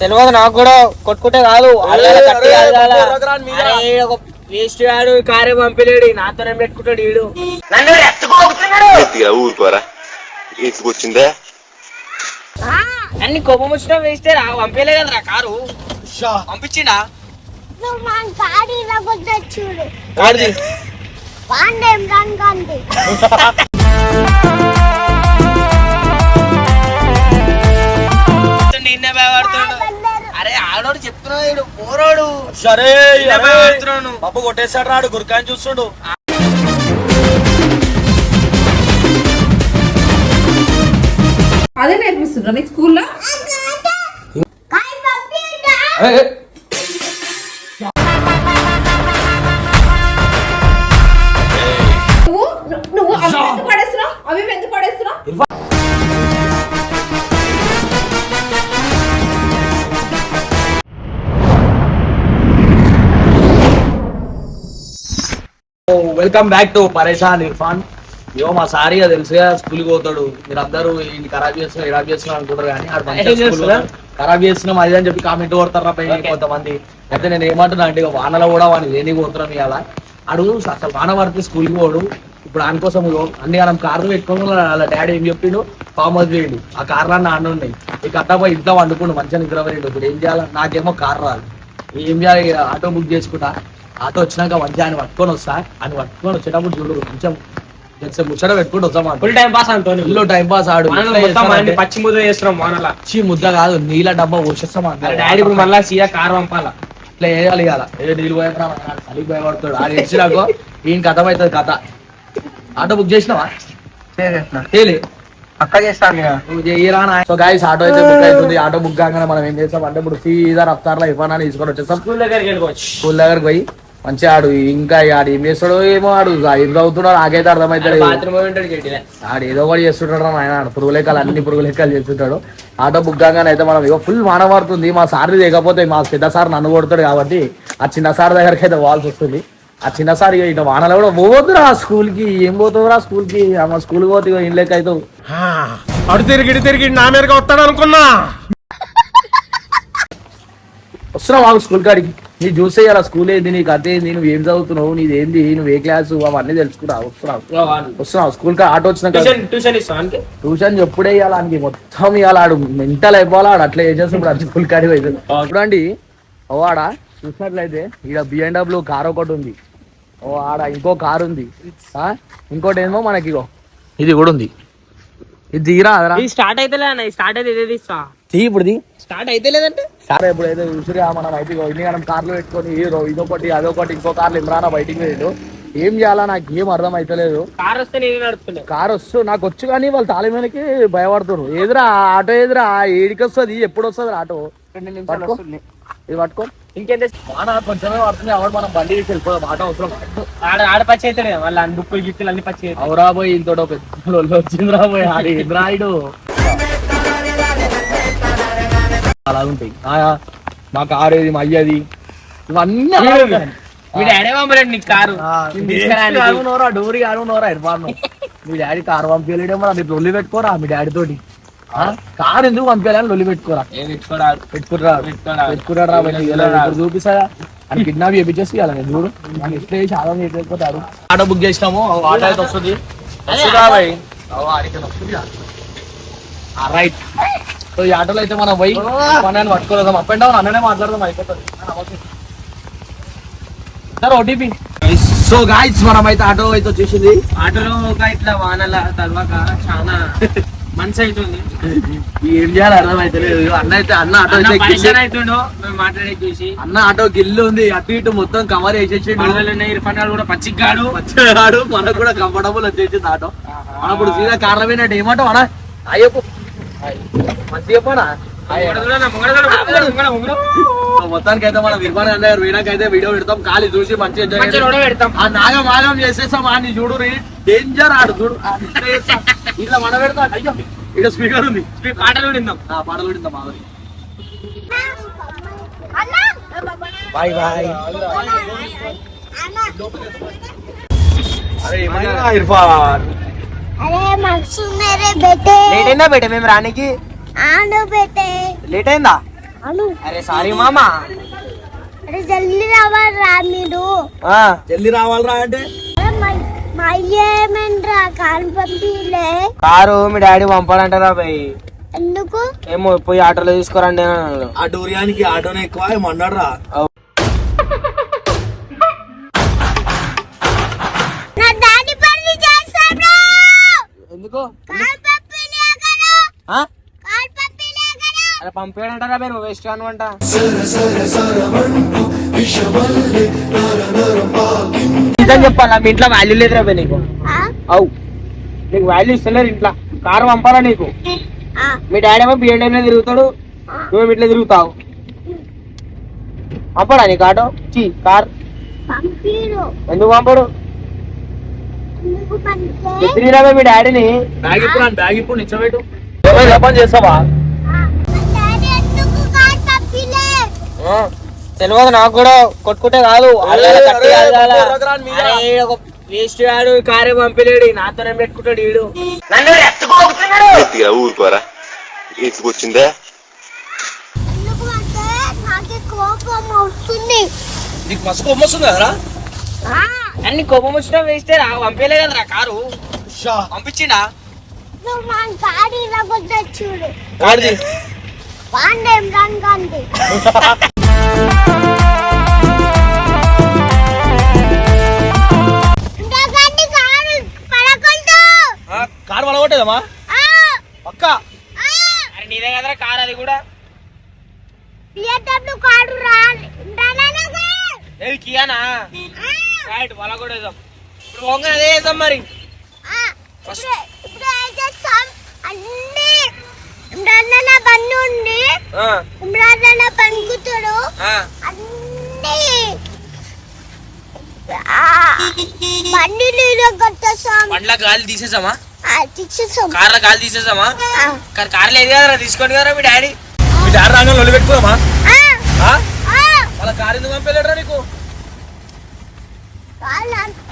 తెలియదు నాకు కూడా కొట్టుకుంటే కాదు. వేస్ట్ వాడు కారే పంపిలేడు నాతోనే పెట్టుకుంటాడు ఈడు నన్ను ఊరుకోరా. ఎత్తుకొచ్చిందే అన్ని కోపం వచ్చినా వేస్తే రా పంపించలే కదరా కారు. పంపించిండా? చూడు. సరే పప్పు కొట్టేశాడు రాడు గురికాయని చూస్తుండు. అదే నేర్పిస్తుండ్రా నీకు స్కూల్లో? వెల్కమ్ బ్యాక్ టు పరేషాన్ ఇర్ఫాన్. యో మా సారీ తెలుసుగా స్కూల్ పోతాడు. మీరు అందరూ ఈయన ఖరాబ్ చేస్తున్నారు ఖరాబ్ చేస్తున్నారు అనుకుంటారు కానీ ఆడు మంచిగా చేస్తున్నా? ఖరాబ్ చేస్తున్నాం అది అని చెప్పి కామెంట్ కొడతారా పై కొంతమంది. అయితే నేను ఏమంటున్నా అంటే ఇక వానలో కూడా వాడిని దేనికి పోతున్నాం ఇవాళ అడుగు అసలు వాన పడితే స్కూల్కి పోడు. ఇప్పుడు ఇగో అన్ని మనం కార్లు పెట్టుకోవడం వాళ్ళ డాడీ ఏం చెప్పిండు? ఫామ్ హౌస్ వేయండు ఆ కార్లన్నీ ఆడ ఉన్నాయి. ఇక అట్టపోయి ఇంట్లో వండుకుండు మంచిగా నిద్ర ఇప్పుడు ఏం చేయాలి? నాకేమో కార్ రాదు. ఏం చేయాలి? ఆటో బుక్ చేసుకుంటా. ఆటో వచ్చినాక మంచిగా ఆయన పట్టుకొని వస్తా. ఆయన పట్టుకొని వచ్చేటప్పుడు చూడు కొంచెం కొంచెం ముచ్చట పెట్టుకుంటూ వస్తాం ఫుల్ టైం పాస్ అంటోని టైం పాస్ ఆడు. వానలో మొత్తం అన్ని పచ్చి ముద్ద చేస్తున్నాం వానలా. పచ్చి ముద్ద కాదు నీళ్ళ డబ్బా పోషిస్తాం అరే డాడీ ఇప్పుడు మళ్ళా సీదా కార్ పంపాలా? ఇట్లా వేయాలి కదా ఏ నీళ్ళు పోయా చలికి భయపడతాడు. ఆడు ఇచ్చినాకో ఈయన కథ అవుతుంది కథ. ఆటో బుక్ చేసినావా? చేయలే పక్క చేస్తాను. సో గాయస్ ఆటో అయితే బుక్ అవుతుంది. ఆటో బుక్ కాగానే మనం ఏం చేస్తాం? అంటే ఇప్పుడు సీదా రఫ్తార్లో ఇవ్వనా తీసుకొని వచ్చేస్తాం. స్కూల్ దగ్గరికి వెళ్ళిపోవచ్చు. స్కూల్ దగ్గరకు పోయి మంచిగా ఆడు ఇంకా ఆడు ఏం చేస్తాడో ఏమో ఆడు ఏం చదువుతున్నాడో నాకైతే అర్థమవుతాడు ఆడు ఏదో ఒకటి చేస్తుంటాడు రా ఆయన పురుగు లెక్కలు అన్ని పురుగు లెక్కలు చేస్తుంటాడు. ఆటో బుక్ కాగానే అయితే మనం ఇగో ఫుల్ వాన పడుతుంది. మా సార్ లేకపోతే మా పెద్ద సార్ నన్ను కొడతాడు కాబట్టి ఆ చిన్న సార్ దగ్గరికి అయితే పోవాల్సి వస్తుంది. ఆ చిన్న సార్ ఇక ఇక వానలో కూడా పోవద్దురా స్కూల్కి ఏం పోతుందిరా స్కూల్కి అమ్మ స్కూల్ పోతే ఇక ఇంట్లోకి అవుతావు? అడు తిరిగి తిరిగి నా మీదగా వస్తాడు అనుకున్నా వస్తున్నావు వాళ్ళు స్కూల్ కాడికి. నీ చూసే అలా స్కూల్ ఏంది నీకు? అదే ఏంది? నువ్వు ఏం చదువుతున్నావు? నీది ఏంది? నువ్వు ఏ క్లాసు? అవన్నీ తెలుసుకురా వస్తున్నావు. వస్తున్నావు. స్కూల్ కా ఆటో వచ్చినాక ట్యూషన్ ఇవ్వాలి ఆయనకి మొత్తం ఇవ్వాలి ఆడు. మెంటల్ అయిపోవాలి ఆడు. అట్లా ఏం చేస్తున్నాడు అది స్కూల్ కాడి పోయి చూడండి ఓ ఆడ చూసినట్లయితే ఈడ బిఎండబ్ల్యూ కార్ ఒకటి ఉంది. ఓ ఆడ ఇంకో కార్ ఉంది. ఆ? ఇంకోటి ఏమో మనకి ఇది కూడా ఉంది. ఇది దిగిరా స్టార్ట్ అయితే అన్న. స్టార్ట్ అయితే ఇదే తీస్తా. తీ ఇప్పుడు స్టార్ట్ అయితే లేదంటే? సరే ఇప్పుడు ఏదో చూసిరా మనం అయితే ఇన్ని మనం కార్లు పెట్టుకొని హీరో ఇదొకటి అదొకటి ఇంకో కార్లు ఇమ్రానా బయటికి వేయడు ఏం చేయాలా? నాకు ఏం అర్థం అవుతలేదు కార్ వస్తే నేను నడుపుతున్నా. కార్ వస్తూ నాకు వచ్చు కానీ వాళ్ళు తాళమేనకి భయపడుతున్నారు. ఎదురా ఆటో ఎదురా ఏడికి వస్తుంది? ఎప్పుడు వస్తుంది ఆటో? పట్టుకో. ఇది పట్టుకో. ఇంకేంత వాన కొంచెమే పడుతుంది ఎవరు మనం బండి తీసి వెళ్ళిపోదాం ఆటో అవసరం. ఆడ ఆడ పచ్చి అవుతాడు కదా మళ్ళీ బుక్కులు గిక్కులు అన్ని పచ్చి అవుతాయి. అవరా పోయి ఇంతోటో పెద్ద లొల్లి వచ్చింది రాబోయే ఆడి ఎదురాయుడు. అలా ఉంటాయి. ఆ, మా కారు ఏది మా అయ్యది. ఇవన్నీ. మీ డాడీ పంపలేడు నీకు కారు? ఆ, నేను మీ తీసుకురానికి. డాడీ నోరా డోరీ ఆడు నోరా ఇర్ఫాన్ మీ డాడీ కారు పంపించలేడేమో నీ లొల్లి పెట్టుకోరా మీ డాడీ తోటి. ఆ? కారు ఎందుకు పంపించాలని లొల్లి పెట్టుకోరా? పెట్టుకురా? పెట్టుకోరా. చూపిస్తారా? అని కిడ్నాప్ చేపించేసి ఇలా నేను చూడు. ఇట్లా చేసి ఆటో చేయకపోతారు ఆటో బుక్ చేసినాము ఆటో అయితే వస్తుంది. రైట్ సో ఈ ఆటోలో అయితే మనం పోయి పన్నెండు పట్టుకోలేదాం. అప్ అండ్ డౌన్ అన్ననే మాట్లాడదాం అయిపోతుంది. సార్ ఓటీపీ సో గాయస్ మనం అయితే ఆటో అయితే వచ్చేసింది. ఆటోలో ఒక ఇట్లా వానల తర్వాత చాలా మనసు అవుతుంది ఏం చేయాలి అర్థం అయితే లేదు అన్న అయితే అన్న ఆటో అవుతుండో మేము మాట్లాడే చూసి. అన్న ఆటో గిల్లు ఉంది అటు ఇటు మొత్తం కవర్ ఉన్నాయి ఇరఫాన్ కూడా పచ్చిగాడు. వచ్చాడు మనకు కూడా కంఫర్టబుల్ వచ్చేసింది ఆటో. మనం ఇప్పుడు సీదా కార్ల పోయినట్టు ఏమంటావు అన్న? అయ్యప్పు మంచి మొత్తానికి అయితే మనం విర్మాన్ అన్న గారు పోయినాకైతే వీడియో పెడతాం. ఖాళీ చూసి మంచి పెడతాం ఆ నాగం ఆగం చేసేస్తాం అని చూడు డేంజర్ ఆడు చూడు. ఆ ఇట్లా మన పెడతాం అయ్యో ఇక్కడ స్పీకర్ ఉంది. మీ పాటలు విందాం. ఆ పాటలు మాధురి అన్నా బాయ్ బాయ్. అన్నా ఇర్ఫాన్. అరే మేరే బేటే. లేట్ అయిందా బేట? మేము రానికి. ఆను పెట్టే లేట్ అయిందా? అను అరే సారీ మామా. అరే జల్దీ రావాలరా మీరు. జల్దీ రావాలరా అంటే? అరే మై- మా అయ్య ఏమంటారా కాలు పంపిలే. కారు మీ డాడీ పంపాలంటారా భయ్ ఎందుకు? ఏమో పోయి ఆటోలో తీసుకురండి అన్నాడు. ఆ డూరియానికి ఆటోనే ఎక్కువ ఏమన్నాడు రా అరే భయ్ నువ్వు వేస్ట్ కానువంట నిజం చెప్పాలా? మీ ఇంట్లో వాల్యూ లేదురా భయ్ నీకు. ఆ? అవు. నీకు వాల్యూ ఇస్తలేరు ఇంట్లో. కారు పంపాలా నీకు? ఆ. మీ డాడీ ఏమో బిఎండబ్ల్యూ తిరుగుతాడు. నువ్వు ఇట్లా తిరుగుతావు. పంపడా నీకు ఆటో? చీ కార్. పంపిరు. ఎందుకు పంపడు? మీ డాడీని. బ్యాగ్ ఇప్పుడు అని బ్యాగ్ ఇప్పుడు పని చేస్తావా ఆ. మా డాడీ ఎందుకు కాలు పంపిలే ఆ, తెలియదు నాకు కూడా కొట్టుకుంటే కాదు. వేస్ట్ గాడు కారే పంపిలేడు నాతోనే పెట్టుకుంటాడు ఈడు నన్ను ఊరుకోరా. ఎత్తుకొచ్చిందే నాకు కోపం మస్తు కొమ్మ వస్తుంది కదరా? ఆ. అన్ని కోపం వచ్చినా వేస్తే రా పంపేలే కదరా కారు. పంపించిండా? చూడు ఆ, పక్క. అరే నీదే కదరా కారు అది కూడా. కారు. ఏది కియానా? ఆ, రైట్ కూడా వేద్దాం. ఇప్పుడు పోగా అదే వేద్దాం మరి. ఆ. ఇప్పుడు ఇప్పుడు ఏం చేస్తాం అన్ని ఇమ్రాన్ బండి ఉంది ఆ, ఇమ్రాన్ పనుకుతాడు ఆ. అన్ని. ఆ, బండి నీళ్ళు కట్టేస్తాం. బండ్ల గాలి తీసేసామా? కార్ల గాలి తీసేసామా? కార్ లేదు కదరా తీసుకోండి కదరా మీ డాడీ. మీ డాడీ రాగానే లొల్లి పెట్టుకోమా ఆ, ఆ. వాళ్ళ కారు ఎందుకు పంపలేడురా నీకు?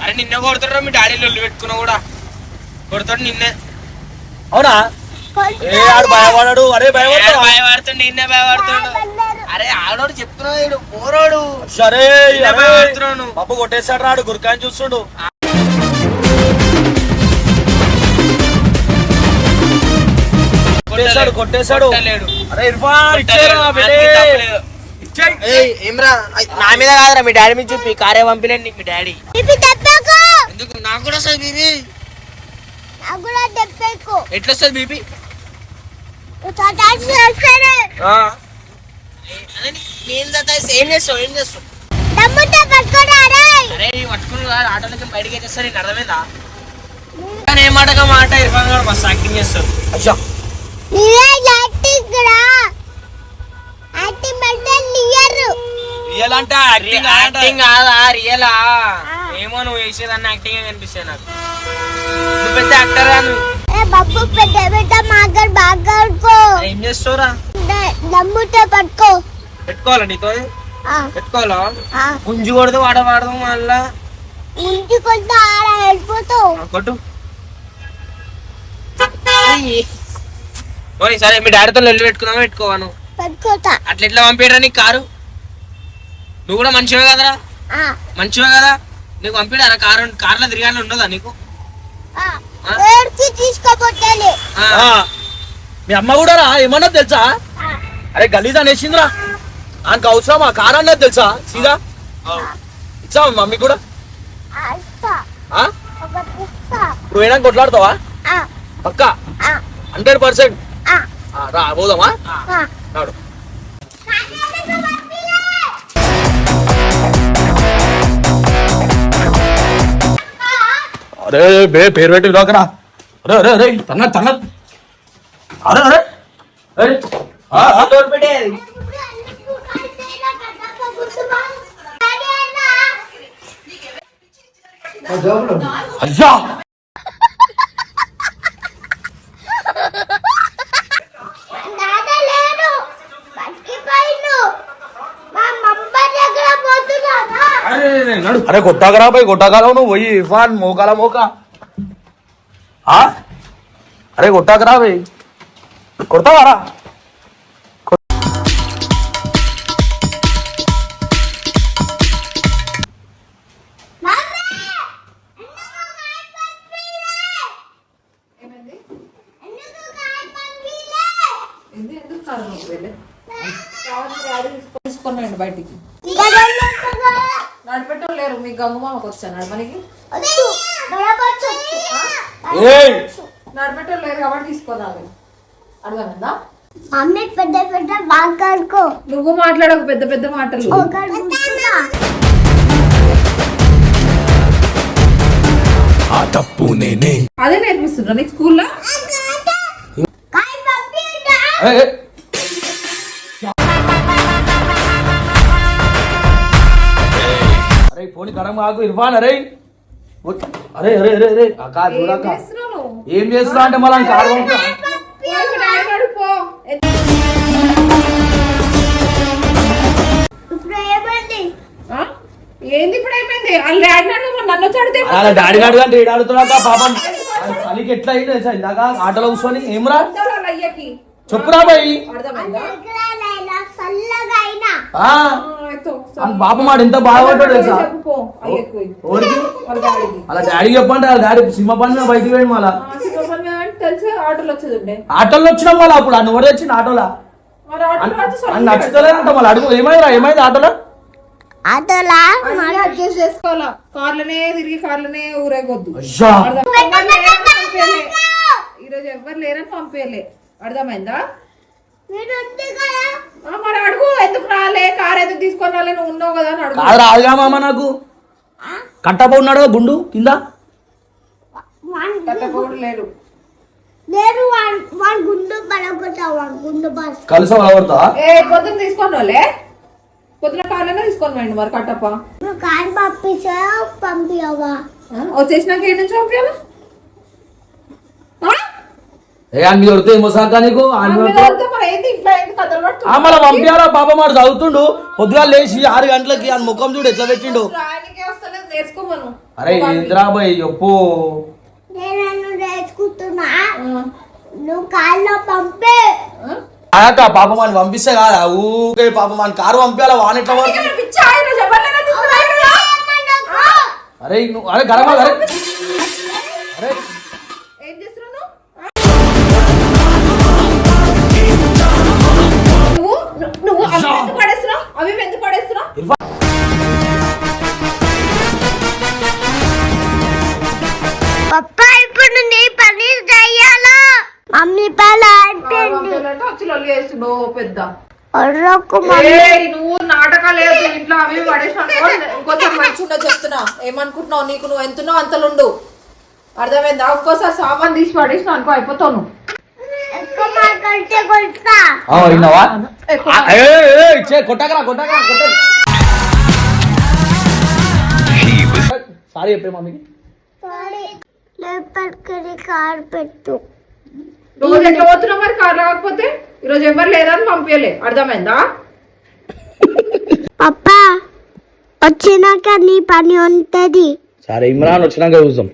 అరే నిన్న కొడుతాడు మీ డాడీ లొల్లి పెట్టుకున్నా కూడా. కొడతాడు నిన్నే. అవునా? ఏ ఆడు భయపడాడు అరే ఏడు భయపడతావా భయపడుతుండు నిన్నే భయపడుతుండు. అరే ఆడోడు చెప్తున్నావు ఈడు పోరోడు సరే నిన్నే భయపడుతున్నావు నువ్వు. పప్పు కొట్టేశాడు రాడు గురికాయని చూస్తుండు. కొట్టేశాడు కొట్టేశాడు. అరే ఇర్ఫాన్ ఏమ్రా నా మీద కాదురా మీ డాడీ మీద చూపి కారే పంపిలేండి నీకు మీ డాడీ. ఎందుకు? నాకు కూడా వస్తుంది ఎట్లా వస్తుంది ఏం చేస్తావు ఏం చేస్తావు? ఆటోలకి బయటికి వచ్చేస్తారు నీకు అర్థమైందా? కానీ ఏ మాటగా మాట ఇర్ఫాన్ గారు మస్తు యాక్టింగ్ చేస్తారు. అయ్యా. రియల్ అంటే యాక్టింగ్ యాక్టింగ్ కాదా? రియలా ఏమో నువ్వు వేసేదాన్ని యాక్టింగ్ కనిపిస్తాయి నాకు. నువ్వు పెద్ద యాక్టర్గా నువ్వు. ఏ బాబు పెద్ద పెద్ద మాగర్ బాగా ఆడుకో ఏం చేస్తావురా? ద- దమ్ముతో పట్టుకో. పెట్టుకోవాలా నీతో? ఆ, పెట్టుకోవాలా? ఆ. పుంజు కొడదు వాడ వాడదాం మళ్ళా. ఇంటికి వస్తే ఆడ వెళ్ళిపోతావు. కొట్టు. ఓయ్ సరే మీ డాడీతో లొల్లి పెట్టుకుందామా పెట్టుకోవాను? పట్టుకోతా. అట్లా ఎట్లా పంపించరా నీకు కారు? నువ్వు కూడా మంచివే కదరా? ఆ, మంచివే కదా? నీకు పంపిడారా కారు కార్లో తిరగాలని ఉండదా నీకు? ఆ. ఆ? ఆ, మీ అమ్మ కూడా రా ఏమన్నా తెలుసా? ఆ, అరే గలీజ్ అనేసిందిరా. ఆయనకు అవసరమా? కారు అన్నది తెలుసా? సీదా? ఇచ్చావా మమ్మీ కూడా? ఆ, ఆ? ఇప్పుడు ఏమైనా కొట్లాడతావా? ఆ, పక్క? ఆ, హండ్రెడ్ పర్సెంట్. ఆ, రా పోదామా. రాడు. అరే బే పేరు పెట్టి విలోకరా అరే అరే అరే తన్న తన్న. అరే అరే. అరే అయ్యా నాన్న లేడు బతికిపోయిండు మా మమ్మ దగ్గర పోతున్నానా అరే నడు అరే కొట్టాకరా పోయి కొట్టాకాలం నువ్వు పోయి ఇర్ఫాన్ మోకాల మోక ఆ? అరే కొట్టాకరా పోయి కొడతావారా ఏంది? ఎందుకు కాదు నువ్వు వెళ్ళి? కావాలి డాడీ తీసుకొని తీసుకొని రండి బయటికి నడిపెట్టం లేరు. మీ గమ్మ వచ్చాను. నడమనికి ఏయ్! నడిపెట్టం లేరు కాబట్టి తీసుకున్నాను అర్థమైందా? మమ్మీ పెద్ద పెద్ద బాగా నువ్వు మాట్లాడకు పెద్ద పెద్ద మాటలు. ఒకరు కూర్చున్నా. అదే నేర్పిస్తున్నా. నీకు స్కూల్లో? కరం ఆకు ఇర్ఫాన్ అరే అరే అరే అరే. అరే అక్క ఏం చూడక్క? ఏం చేస్తున్నా అంటే మళ్ళీ కారు పంపుతా. పోయి మీ డాడీ కాడికి పో. ఇప్పుడు ఏమైంది? ఆ? ఏంది ఇప్పుడు అయిపోయింది? వాళ్ళ డాడీ నన్ను గాడు అంటే ఏడాడుతున్నాక పాపం చలికి ఎట్లా అయింది ఇందాక ఆటోలో కూర్చొని ఏమరా చెప్పురా బాయ్ పాపం ఆడు ఎంత బాధపడ్డాడు తెలుసా? పోయి. అలా డాడీ చెప్పండి వాళ్ళ డాడీ సినిమా పని బయటికి పోయింది మళ్ళా. ఆటోలో వచ్చేది వచ్చినాం మళ్ళీ అప్పుడు ఆ నువ్వు వచ్చిన ఆటోలో? నచ్చుతలేదంట మళ్ళీ అడుగు ఏమైందిరా ఏమైంది ఆటోలో? అదలా అన్నీ అడ్జస్ట్ చేసుకోవాలా. కార్లనే తిరిగి కార్లనే ఊరేగొద్దు. అయ్యా. ఈరోజు ఎవ్వరు లేరని పంపేయలే. అర్థమైందా? మరి అడుగు ఎందుకు రాలే కార్ ఎందుకు తీసుకొని రాలే నువ్వు ఉన్నావు కదా అని అడుగు. కాదు రాదుగా మామ నాకు. కట్టప ఉన్నాడు కదా? గుండు కింద లేరు నేను వాడు వాడు గుండు పడగొట్టా వాడు గుండు బస్ కలిసి ఏ పొద్దున తీసుకొని రాలే? పొద్దున కార్లోనే తీసుకొని పోయిండు మరి కట్టప్ప. నువ్వు కారు పంపిసా పంపించవా ఆ, వచ్చేసినాక నుంచి పంపించాలా ఆ? ఏ అన్ని దొరికితే ఏమోసాక నీకు అన్ని అమ్మ దొరికితే- దొరికితే మరి ఏంది ఇంట్లో ఏంది కథలు పడుతుంది ఆ మళ్ళీ పంపించాలా పాప మాట చదువుతుండు. పొద్దుగా లేచి ఆరు గంటలకి ఆయన ముఖం చూడు ఎట్లా పెట్టిండు. అరే ఇంద్రాబాయ్ చెప్పు? పంపే. ఆ? అక్క పాప మన పంపిస్తే కాదా? ఊకే పాప మన కారు పంపించాలా వాన ఎట్లా? అరే నువ్వు అరే గరమా అరే. అరే చేస్తున్నావు పెద్ద. నువ్వు నాటకాలు లేదు ఇంట్లో అవి పడేసినావు ఇంకోసారి మంచిగా చెప్తున్నా. ఏమనుకుంటున్నావు నీకు? నువ్వు ఎంతున్నావు అంతలుండు. అర్థమైందా? ఇంకోసారి సామాన్ తీసి పడేసిన అనుకో అయిపోతావు నువ్వు. సారీ చెప్పే మమ్మీకి సారీ లేపటికి కారు పెట్టు. రోజు ఎట్లా పోతున్నావు మరి? కార్ లేకపోతే ఈరోజు ఎవరు లేరని పంపించలే అర్థమైందా? పప్పా వచ్చినాక నీ పని ఉంటది. సరే ఇమ్రాన్ వచ్చినాక చూద్దాం.